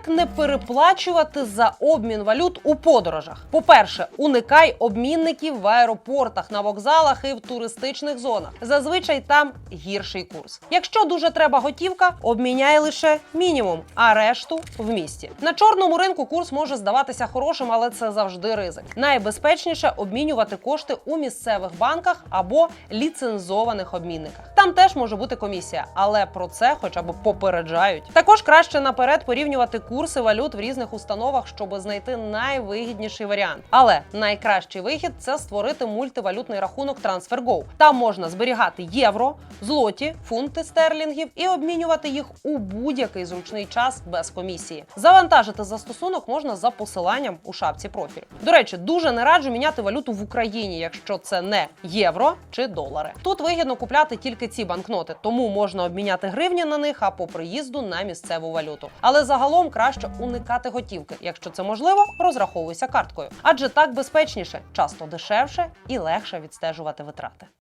Як не переплачувати за обмін валют у подорожах? По-перше, уникай обмінників в аеропортах, на вокзалах і в туристичних зонах. Зазвичай там гірший курс. Якщо дуже треба готівка, обміняй лише мінімум, а решту в місті. На чорному ринку курс може здаватися хорошим, але це завжди ризик. Найбезпечніше обмінювати кошти у місцевих банках або ліцензованих обмінниках. Там теж може бути комісія, але про це хоча б попереджають. Також краще наперед порівнювати курси валют в різних установах, щоб знайти найвигідніший варіант. Але найкращий вихід це створити мультивалютний рахунок TransferGo. Там можна зберігати євро, злоті, фунти стерлінгів і обмінювати їх у будь-який зручний час без комісії. Завантажити застосунок можна за посиланням у шапці профілю. До речі, дуже не раджу міняти валюту в Україні, якщо це не євро чи долари. Тут вигідно купляти тільки ці банкноти, тому можна обміняти гривні на них, а по приїзду на місцеву валюту. Але загалом краще уникати готівки. Якщо це можливо, розраховуйся карткою, адже так безпечніше, часто дешевше і легше відстежувати витрати.